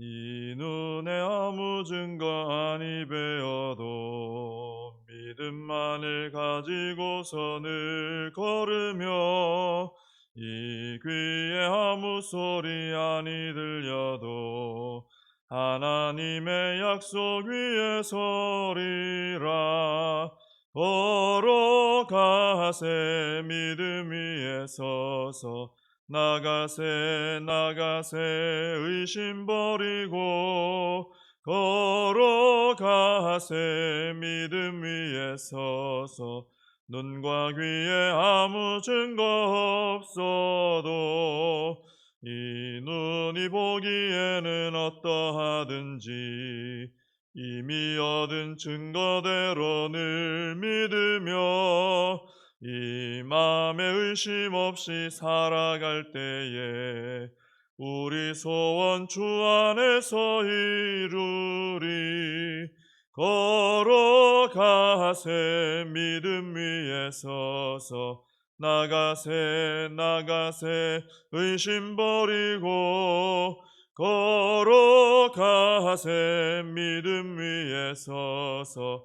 이 눈에 아무 증거 아니 배어도 믿음만을 가지고서 늘 걸으며 이 귀에 아무 소리 아니 들려도 하나님의 약속 위에 서리라. 걸어가세 믿음 위에 서서 나가세 나가세 의심 버리고 걸어가세. 믿음 위에 서서 눈과 귀에 아무 증거 없어도 이 눈이 보기에는 어떠하든지 이미 얻은 증거대로 늘 믿으며 이 마음에 의심 없이 살아갈 때에 우리 소원 주 안에서 이루리. 걸어가세 믿음 위에 서서 나가세 나가세 의심 버리고 걸어가세 믿음 위에 서서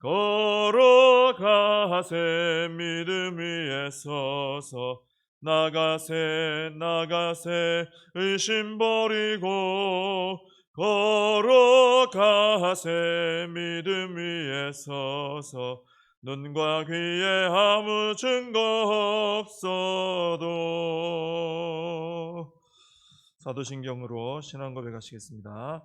걸어가세 믿음 위에 서서 나가세 나가세 의심 버리고 걸어가세 믿음 위에 서서 눈과 귀에 아무 증거 없어도 사도신경으로 신앙 고백 하시겠습니다.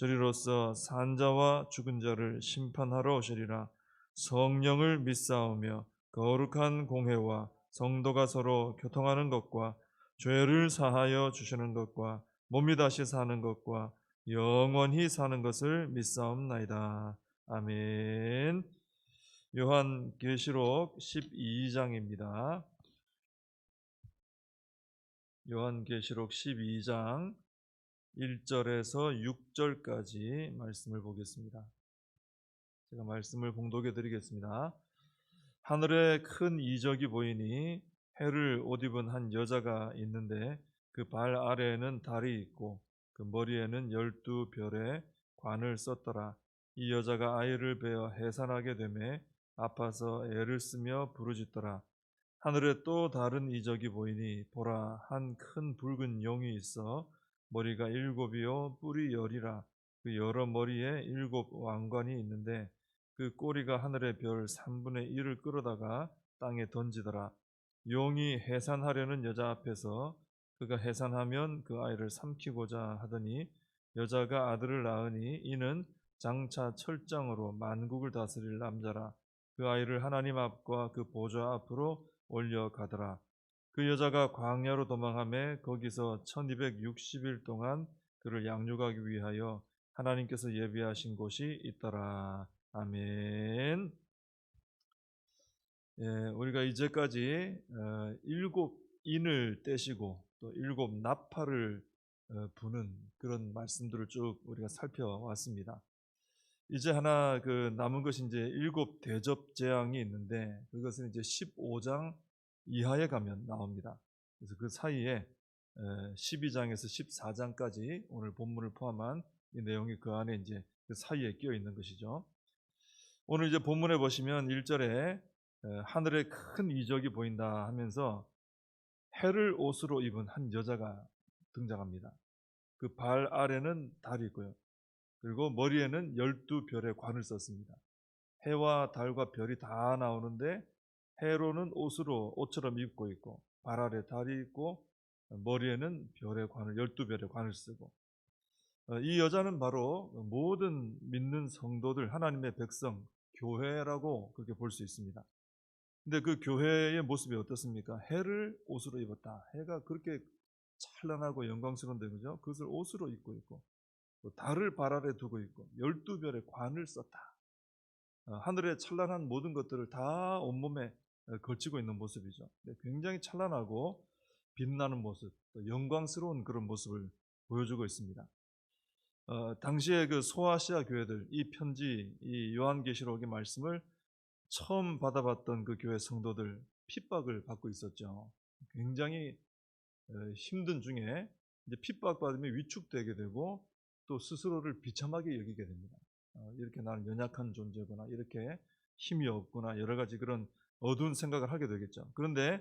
저리로서 산자와 죽은 자를 심판하러 오시리라 성령을 믿사오며 거룩한 공회와 성도가 서로 교통하는 것과 죄를 사하여 주시는 것과 몸이 다시 사는 것과 영원히 사는 것을 믿사옵나이다. 아멘. 요한 계시록 12장입니다. 요한 계시록 12장 1절에서 6절까지 말씀을 보겠습니다. 제가 말씀을 봉독해 드리겠습니다. 하늘에 큰 이적이 보이니 해를 옷 입은 한 여자가 있는데 그 발 아래에는 달이 있고 그 머리에는 열두 별의 관을 썼더라. 이 여자가 아이를 베어 해산하게 되매 아파서 애를 쓰며 부르짖더라. 하늘에 또 다른 이적이 보이니 보라 한 큰 붉은 용이 있어 머리가 일곱이요. 뿔이 열이라. 그 여러 머리에 일곱 왕관이 있는데 그 꼬리가 하늘의 별 3분의 1을 끌어다가 땅에 던지더라. 용이 해산하려는 여자 앞에서 그가 해산하면 그 아이를 삼키고자 하더니 여자가 아들을 낳으니 이는 장차 철장으로 만국을 다스릴 남자라. 그 아이를 하나님 앞과 그 보좌 앞으로 올려가더라 그 여자가 광야로 도망함에 거기서 1260일 동안 그를 양육하기 위하여 하나님께서 예비하신 곳이 있더라. 아멘. 예, 우리가 이제까지 어, 일곱 인을 떼시고 또 일곱 나팔을 어, 부는 그런 말씀들을 쭉 우리가 살펴왔습니다. 이제 하나 그 남은 것이 이제 일곱 대접 재앙이 있는데 그것은 이제 15장 이하에 가면 나옵니다. 그래서 그 사이에 12장에서 14장까지 오늘 본문을 포함한 이 내용이 그 안에 이제 그 사이에 끼어 있는 것이죠. 오늘 이제 본문에 보시면 1절에 하늘에 큰 이적이 보인다 하면서 해를 옷으로 입은 한 여자가 등장합니다. 그 발 아래는 달이 있고요. 그리고 머리에는 열두 별의 관을 썼습니다. 해와 달과 별이 다 나오는데 해로는 옷으로 옷처럼 입고 있고 발 아래 달이 있고 머리에는 별의 관을 열두 별의 관을 쓰고 어, 이 여자는 바로 모든 믿는 성도들 하나님의 백성 교회라고 그렇게 볼 수 있습니다. 근데 그 교회의 모습이 어떻습니까? 해를 옷으로 입었다. 해가 그렇게 찬란하고 영광스러운데 그죠? 그것을 옷으로 입고 있고 또 달을 발 아래 두고 있고 열두 별의 관을 썼다. 어, 하늘의 찬란한 모든 것들을 다 온몸에 어, 걸치고 있는 모습이죠. 네, 굉장히 찬란하고 빛나는 모습, 또 영광스러운 그런 모습을 보여주고 있습니다. 어, 당시에 그 소아시아 교회들 이 편지, 이 요한계시록의 말씀을 처음 받아봤던 그 교회 성도들 핍박을 받고 있었죠. 굉장히 어, 힘든 중에 이제 핍박받으면 위축되게 되고 또 스스로를 비참하게 여기게 됩니다. 어, 이렇게 나는 연약한 존재구나, 이렇게 힘이 없구나, 여러 가지 그런 어두운 생각을 하게 되겠죠. 그런데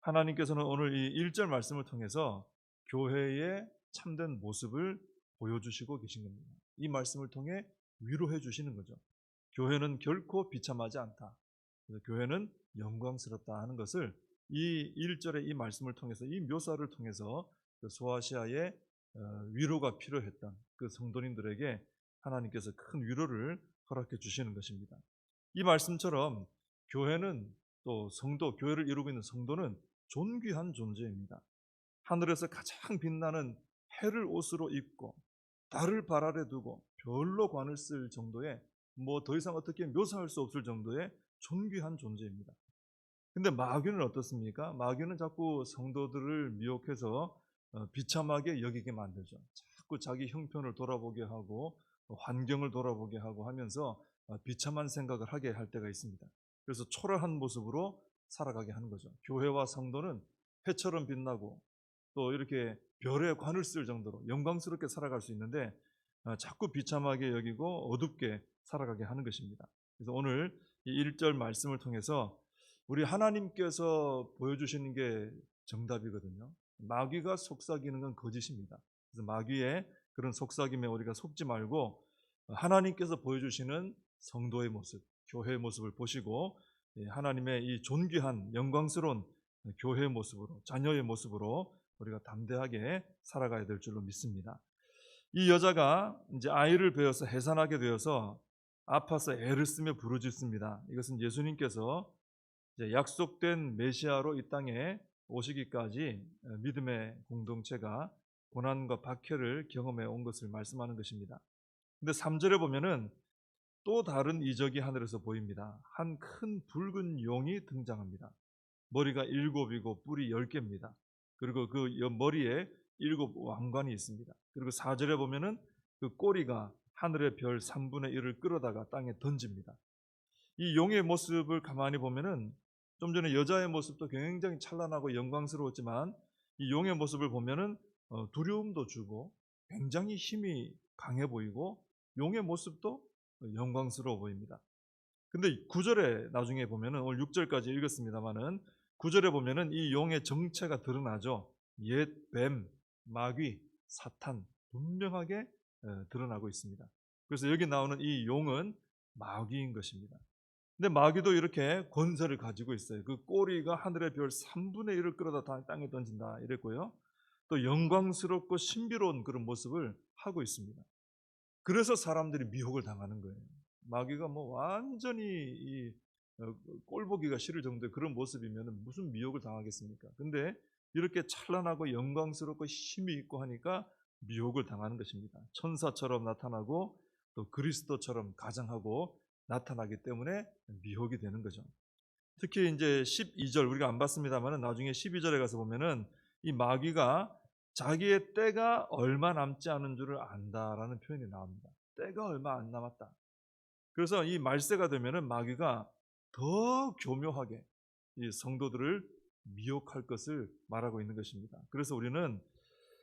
하나님께서는 오늘 이 1절 말씀을 통해서 교회의 참된 모습을 보여주시고 계신 겁니다. 이 말씀을 통해 위로해 주시는 거죠. 교회는 결코 비참하지 않다. 교회는 영광스럽다 하는 것을 이 1절의 이 말씀을 통해서 이 묘사를 통해서 그 소아시아의 어, 위로가 필요했던 그 성도님들에게 하나님께서 큰 위로를 허락해 주시는 것입니다. 이 말씀처럼 교회는 또 성도, 교회를 이루고 있는 성도는 존귀한 존재입니다. 하늘에서 가장 빛나는 해를 옷으로 입고 달을 발 아래 두고 별로 관을 쓸 정도의 뭐 더 이상 어떻게 묘사할 수 없을 정도의 존귀한 존재입니다. 근데 마귀는 어떻습니까? 마귀는 자꾸 성도들을 미혹해서 어, 비참하게 여기게 만들죠. 자꾸 자기 형편을 돌아보게 하고 어, 환경을 돌아보게 하고 하면서 어, 비참한 생각을 하게 할 때가 있습니다. 그래서 초라한 모습으로 살아가게 하는 거죠. 교회와 성도는 해처럼 빛나고 또 이렇게 별에 관을 쓸 정도로 영광스럽게 살아갈 수 있는데 자꾸 비참하게 여기고 어둡게 살아가게 하는 것입니다. 그래서 오늘 이 1절 말씀을 통해서 우리 하나님께서 보여주시는 게 정답이거든요. 마귀가 속삭이는 건 거짓입니다. 그래서 마귀의 그런 속삭임에 우리가 속지 말고 하나님께서 보여주시는 성도의 모습, 교회의 모습을 보시고 하나님의 이 존귀한 영광스러운 교회의 모습으로 자녀의 모습으로 우리가 담대하게 살아가야 될 줄로 믿습니다. 이 여자가 이제 아이를 배워서 해산하게 되어서 아파서 애를 쓰며 부르짖습니다. 이것은 예수님께서 약속된 메시아로 이 땅에 오시기까지 믿음의 공동체가 고난과 박해를 경험해 온 것을 말씀하는 것입니다. 근데 3절에 보면은 또 다른 이적이 하늘에서 보입니다. 한 큰 붉은 용이 등장합니다. 머리가 일곱이고 뿔이 열 개입니다. 그리고 그 머리에 일곱 왕관이 있습니다. 그리고 4절에 보면은 그 꼬리가 하늘의 별 3분의 1을 끌어다가 땅에 던집니다. 이 용의 모습을 가만히 보면은 좀 전에 여자의 모습도 굉장히 찬란하고 영광스러웠지만 이 용의 모습을 보면은 어, 두려움도 주고 굉장히 힘이 강해 보이고 용의 모습도 영광스러워 보입니다. 근데 9절에 나중에 보면은 오늘 6절까지 읽었습니다만은 9절에 보면은 이 용의 정체가 드러나죠. 옛 뱀, 마귀, 사탄 분명하게 드러나고 있습니다. 그래서 여기 나오는 이 용은 마귀인 것입니다. 근데 마귀도 이렇게 권세를 가지고 있어요. 그 꼬리가 하늘의 별 3분의 1을 끌어다 땅에 던진다 이랬고요. 또 영광스럽고 신비로운 그런 모습을 하고 있습니다. 그래서 사람들이 미혹을 당하는 거예요. 마귀가 뭐 완전히 이 어, 꼴보기가 싫을 정도의 그런 모습이면 무슨 미혹을 당하겠습니까? 근데 이렇게 찬란하고 영광스럽고 힘이 있고 하니까 미혹을 당하는 것입니다. 천사처럼 나타나고 또 그리스도처럼 가장하고 나타나기 때문에 미혹이 되는 거죠. 특히 이제 12절 우리가 안 봤습니다만 나중에 12절에 가서 보면은 이 마귀가 자기의 때가 얼마 남지 않은 줄을 안다라는 표현이 나옵니다. 때가 얼마 안 남았다. 그래서 이 말세가 되면은 마귀가 더 교묘하게 이 성도들을 미혹할 것을 말하고 있는 것입니다. 그래서 우리는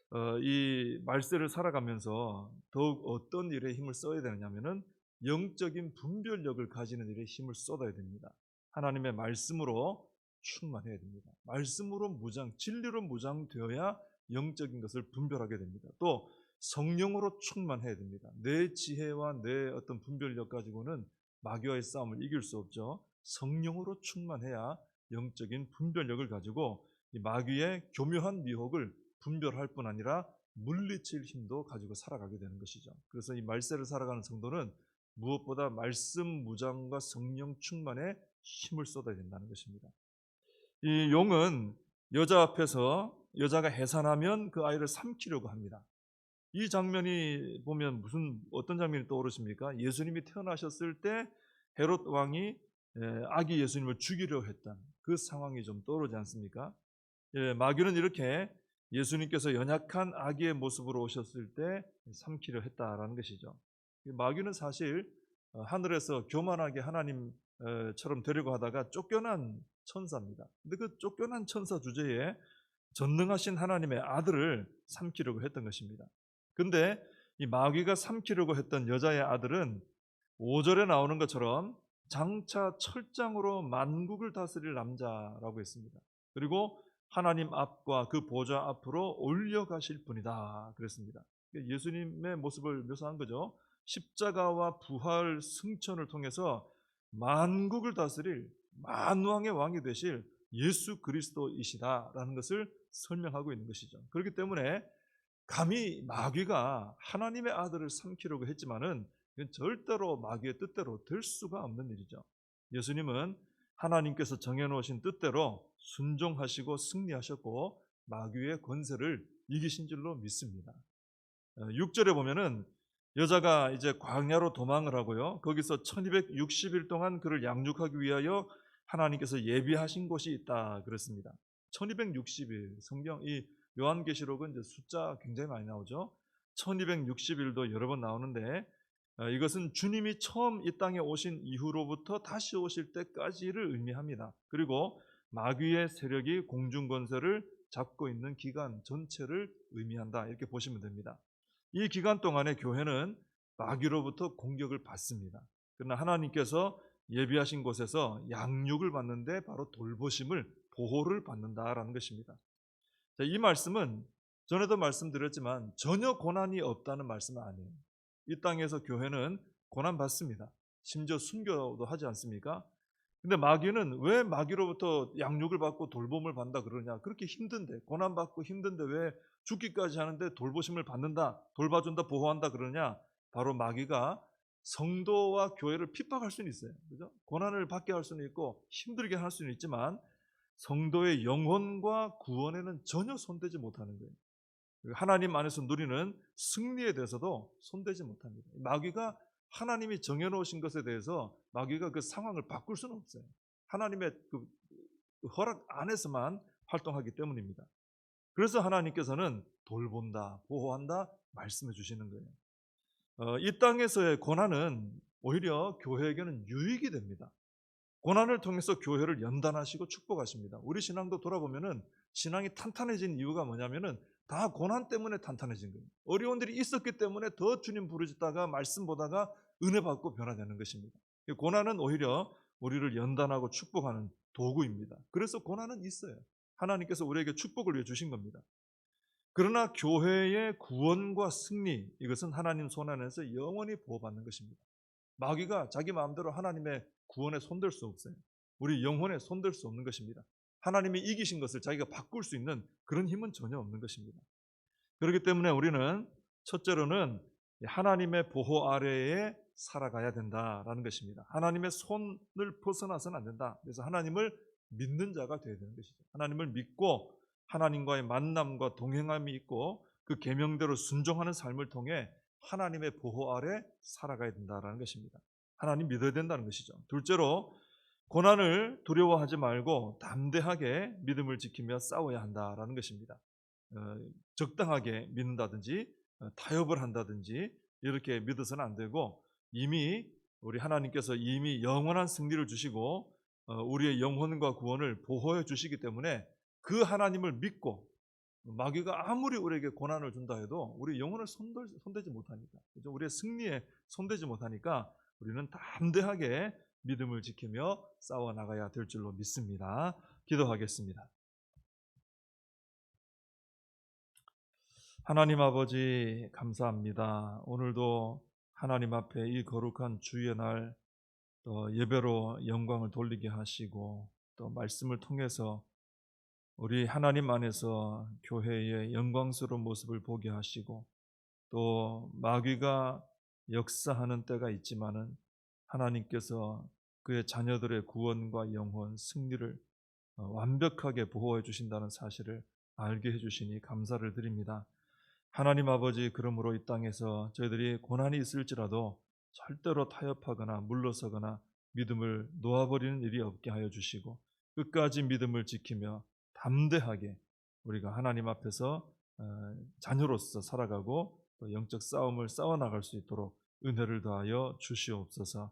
어, 이 말세를 살아가면서 더욱 어떤 일에 힘을 써야 되느냐면은 영적인 분별력을 가지는 일에 힘을 쏟아야 됩니다. 하나님의 말씀으로 충만해야 됩니다. 말씀으로 무장, 진리로 무장되어야 영적인 것을 분별하게 됩니다. 또 성령으로 충만해야 됩니다. 내 지혜와 내 어떤 분별력 가지고는 마귀와의 싸움을 이길 수 없죠. 성령으로 충만해야 영적인 분별력을 가지고 이 마귀의 교묘한 미혹을 분별할 뿐 아니라 물리칠 힘도 가지고 살아가게 되는 것이죠. 그래서 이 말세를 살아가는 성도는 무엇보다 말씀 무장과 성령 충만에 힘을 쏟아야 된다는 것입니다. 이 용은 여자 앞에서 여자가 해산하면 그 아이를 삼키려고 합니다. 이 장면이 보면 무슨 어떤 장면이 떠오르십니까? 예수님이 태어나셨을 때 헤롯 왕이 아기 예수님을 죽이려 했던 그 상황이 좀 떠오르지 않습니까? 예, 마귀는 이렇게 예수님께서 연약한 아기의 모습으로 오셨을 때 삼키려 했다라는 것이죠. 마귀는 사실 어, 하늘에서 교만하게 하나님 처럼 되려고 하다가 쫓겨난 천사입니다. 근데 그 쫓겨난 천사 주제에 전능하신 하나님의 아들을 삼키려고 했던 것입니다. 근데 이 마귀가 삼키려고 했던 여자의 아들은 5절에 나오는 것처럼 장차 철장으로 만국을 다스릴 남자라고 했습니다. 그리고 하나님 앞과 그 보좌 앞으로 올려가실 분이다 그랬습니다. 예수님의 모습을 묘사한 거죠. 십자가와 부활 승천을 통해서 만국을 다스릴 만왕의 왕이 되실 예수 그리스도이시다라는 것을 설명하고 있는 것이죠. 그렇기 때문에 감히 마귀가 하나님의 아들을 삼키려고 했지만은 이건 절대로 마귀의 뜻대로 될 수가 없는 일이죠. 예수님은 하나님께서 정해놓으신 뜻대로 순종하시고 승리하셨고 마귀의 권세를 이기신 줄로 믿습니다. 6절에 어, 보면은 여자가 이제 광야로 도망을 하고요. 거기서 1260일 동안 그를 양육하기 위하여 하나님께서 예비하신 곳이 있다 그랬습니다. 1260일 성경 이 요한계시록은 이제 숫자 굉장히 많이 나오죠. 1260일도 여러 번 나오는데 어, 이것은 주님이 처음 이 땅에 오신 이후로부터 다시 오실 때까지를 의미합니다. 그리고 마귀의 세력이 공중 권세를 잡고 있는 기간 전체를 의미한다. 이렇게 보시면 됩니다. 이 기간 동안에 교회는 마귀로부터 공격을 받습니다. 그러나 하나님께서 예비하신 곳에서 양육을 받는데 바로 돌보심을 보호를 받는다라는 것입니다. 이 말씀은 전에도 말씀드렸지만 전혀 고난이 없다는 말씀은 아니에요. 이 땅에서 교회는 고난 받습니다. 심지어 순교도 하지 않습니까? 근데 마귀는 왜 마귀로부터 양육을 받고 돌봄을 받는다 그러냐? 그렇게 힘든데 고난 받고 힘든데 왜 죽기까지 하는데 돌보심을 받는다, 돌봐준다, 보호한다 그러냐? 바로 마귀가 성도와 교회를 핍박할 수는 있어요. 그죠? 고난을 받게 할 수는 있고 힘들게 할 수는 있지만 성도의 영혼과 구원에는 전혀 손대지 못하는 거예요. 하나님 안에서 누리는 승리에 대해서도 손대지 못합니다. 마귀가 하나님이 정해놓으신 것에 대해서 마귀가 그 상황을 바꿀 수는 없어요. 하나님의 그 허락 안에서만 활동하기 때문입니다. 그래서 하나님께서는 돌본다, 보호한다 말씀해 주시는 거예요. 어, 이 땅에서의 고난은 오히려 교회에게는 유익이 됩니다. 고난을 통해서 교회를 연단하시고 축복하십니다. 우리 신앙도 돌아보면은 신앙이 탄탄해진 이유가 뭐냐면은 다 고난 때문에 탄탄해진 거예요. 어려운 일이 있었기 때문에 더 주님 부르짖다가 말씀 보다가 은혜 받고 변화되는 것입니다. 고난은 오히려 우리를 연단하고 축복하는 도구입니다. 그래서 고난은 있어요. 하나님께서 우리에게 축복을 위해 주신 겁니다. 그러나 교회의 구원과 승리 이것은 하나님 손 안에서 영원히 보호받는 것입니다. 마귀가 자기 마음대로 하나님의 구원에 손댈 수 없어요. 우리 영혼에 손댈 수 없는 것입니다. 하나님이 이기신 것을 자기가 바꿀 수 있는 그런 힘은 전혀 없는 것입니다. 그렇기 때문에 우리는 첫째로는 하나님의 보호 아래에 살아가야 된다라는 것입니다. 하나님의 손을 벗어나서는 안 된다. 그래서 하나님을 믿는 자가 되어야 되는 것이죠. 하나님을 믿고 하나님과의 만남과 동행함이 있고 그 계명대로 순종하는 삶을 통해 하나님의 보호 아래 살아가야 된다라는 것입니다. 하나님 믿어야 된다는 것이죠. 둘째로 고난을 두려워하지 말고 담대하게 믿음을 지키며 싸워야 한다라는 것입니다. 어, 적당하게 믿는다든지 어, 타협을 한다든지 이렇게 믿어서는 안 되고 이미 우리 하나님께서 이미 영원한 승리를 주시고 어, 우리의 영혼과 구원을 보호해 주시기 때문에 그 하나님을 믿고 마귀가 아무리 우리에게 고난을 준다 해도 우리 영혼을 손대 지 못하니까 우리의 승리에 손대지 못하니까 우리는 담대하게 믿음을 지키며 싸워 나가야 될 줄로 믿습니다. 기도하겠습니다. 하나님 아버지 감사합니다. 오늘도 하나님 앞에 이 거룩한 주의 날 또 예배로 영광을 돌리게 하시고 또 말씀을 통해서 우리 하나님 안에서 교회의 영광스러운 모습을 보게 하시고 또 마귀가 역사하는 때가 있지만은 하나님께서 그의 자녀들의 구원과 영혼, 승리를 어, 완벽하게 보호해 주신다는 사실을 알게 해 주시니 감사를 드립니다. 하나님 아버지 그러므로 이 땅에서 저희들이 고난이 있을지라도 절대로 타협하거나 물러서거나 믿음을 놓아버리는 일이 없게 하여 주시고 끝까지 믿음을 지키며 담대하게 우리가 하나님 앞에서 어, 자녀로서 살아가고 또 영적 싸움을 싸워 나갈 수 있도록 은혜를 더하여 주시옵소서.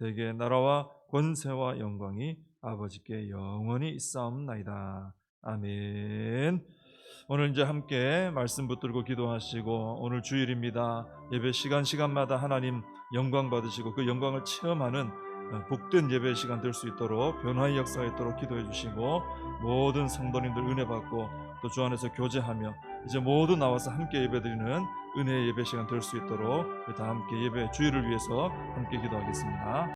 대개 나라와 권세와 영광이 아버지께 영원히 있사옵나이다. 아멘. 오늘 이제 함께 말씀 붙들고 기도하시고 오늘 주일입니다. 예배 시간 시간마다 하나님 영광 받으시고 그 영광을 체험하는 어, 복된 예배 시간 될 수 있도록 변화의 역사가 있도록 기도해 주시고 모든 성도님들 은혜 받고 또 주 안에서 교제하며 이제 모두 나와서 함께 예배드리는 은혜의 예배 시간 될 수 있도록 다 함께 예배 주일을 위해서 함께 기도하겠습니다.